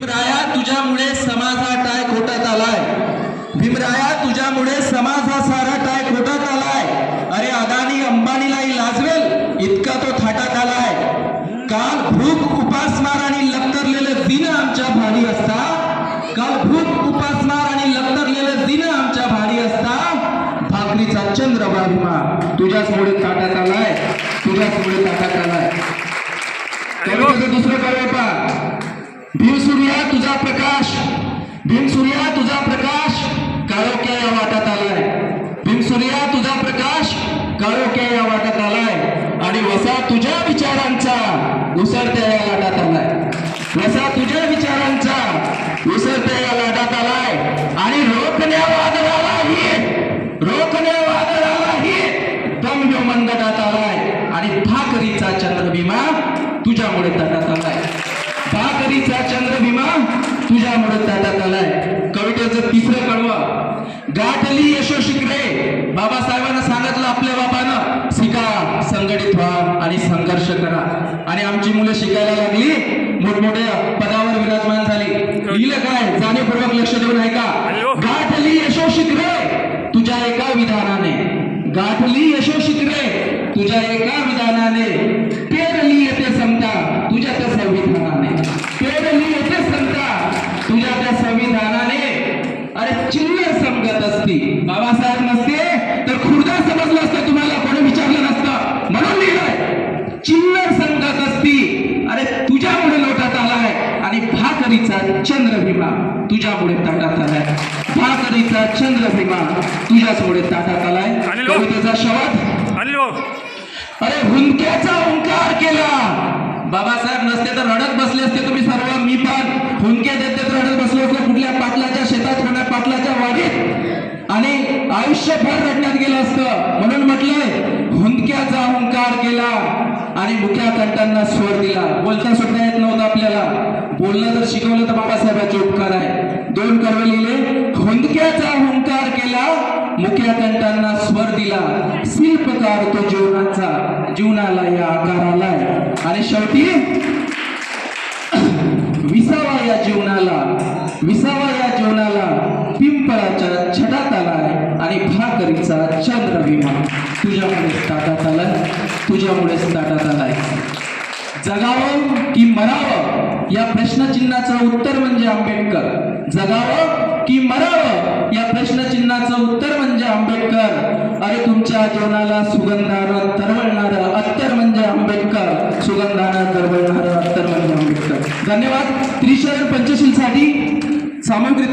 भीमराया तुझ्यामुळे समाज हा टाय खोटात आलाय. भीमराया तुझ्यामुळे समाज हा सारा टाय खोटात आलाय. अरे अदानी अंबानीलाही लाजवेल इतका तो थाटात आलाय. काल भूक उपासमार आणि लक्तरलेलं दिन आमच्या भारी असता? काल भूक उपासमार आणि लक्तरलेलं दिन आमच्या भारी असता? भाकरीचा चंद्र बाभिमा तुझ्याचमुळे ताटात आलाय. तुझ्याचमुळे ताटात आलाय. दुसरं कळवे पा तुझा प्रकाश भीमसूर्या तुझा प्रकाश काळोख्या या वाटात आलाय. भीमसूर्या तुझा प्रकाश काळोख्या या वाटात आलाय. आणि वसा तुझ्या विचारांचा उसळत्या या लाटात आलाय. वसा तुझ्या विचारांचा उसळत्या या लाटात आलाय. आणि रोखण्या वादळालाही रोखण्या वादळालाही दम यो मनगटात आलाय. आणि भाकरीचा चंद्रबिमा तुझ्यामुळे तटात आलाय. भाकरीचा चंद्रभीमा तुझ्यामुळे तटात आलाय. गाठली शिकले बाबासाहेबांना सांगितलं आपल्या बाबानं शिका संघटित व्हा आणि संघर्ष करा. आणि आमची मुलं शिकायला लागली. मोठमोठ्या पदावर विराजमान झाली. लिहिलं काय? जाणीवपूर्वक लक्ष देऊन ऐका. गाठली यशो शिकरे तुझ्या एका विधानाने. गाठली यशो शिकरे तुझ्या एका विधानाने. पेरली येते समता तुझ्या त्या संविधानाने. पेरली येते समता तुझ्या त्या संविधानाने. अरे चिल्लर समजत असती भाकरीचा चंद्रभीमा तुझ्यामुळे ताटात आलाय. भाकरीचा चंद्रभीमा तुझ्याचमुळे ताटात आलाय. कवितेचा भाऊ. अरे हुंदक्याचा ओंकार केला. बाबासाहेब नसते तर रडत बसले असते तुम्ही सर्व. मी पण. हुंदके देते तर रडत बसलो असतो. कुठल्या पाटलाच्या शेतात कुठल्या पाटलाच्या वाडीत. आणि आयुष्यभर रडण्यात गेलं असतं. म्हणून म्हटलंय हुंदक्याचा ओंकार केला. आणि मुख्या कंटांना स्वर दिला. बोलता सुद्धा येत नव्हतं आपल्याला. बोलणं जर शिकवलं तर बाबासाहेबांचे उपकार आहे. दोन कर्व लिहिले. हुंदक्याचा हुंकार केला. मुख्या कंठांना स्वर दिला. शिल्पकार तो जीवनाचा. जीवनाला या आकाराला आणि शेवटी विसावा या जीवनाला. विसावा या जीवनाला पिंपळाच्या छटात आलाय आणि भाकरीचा चंद्रविमा तुझ्यामुळेच ताटात तुझ्यामुळेच ताटात आलाय जगावं की मरावं या प्रश्नचिन्हाचं उत्तर म्हणजे आंबेडकर. जगावं की मरावं या प्रश्नचिन्हाचं उत्तर म्हणजे आंबेडकर. अरे तुमच्या जीवनाला सुगंधानं तरवळणारं अत्तर म्हणजे आंबेडकर. सुगंधानं तरवळणारं अत्तर म्हणजे आंबेडकर. धन्यवाद. त्रिशरण पंचशील साठी सामूहिकरित्या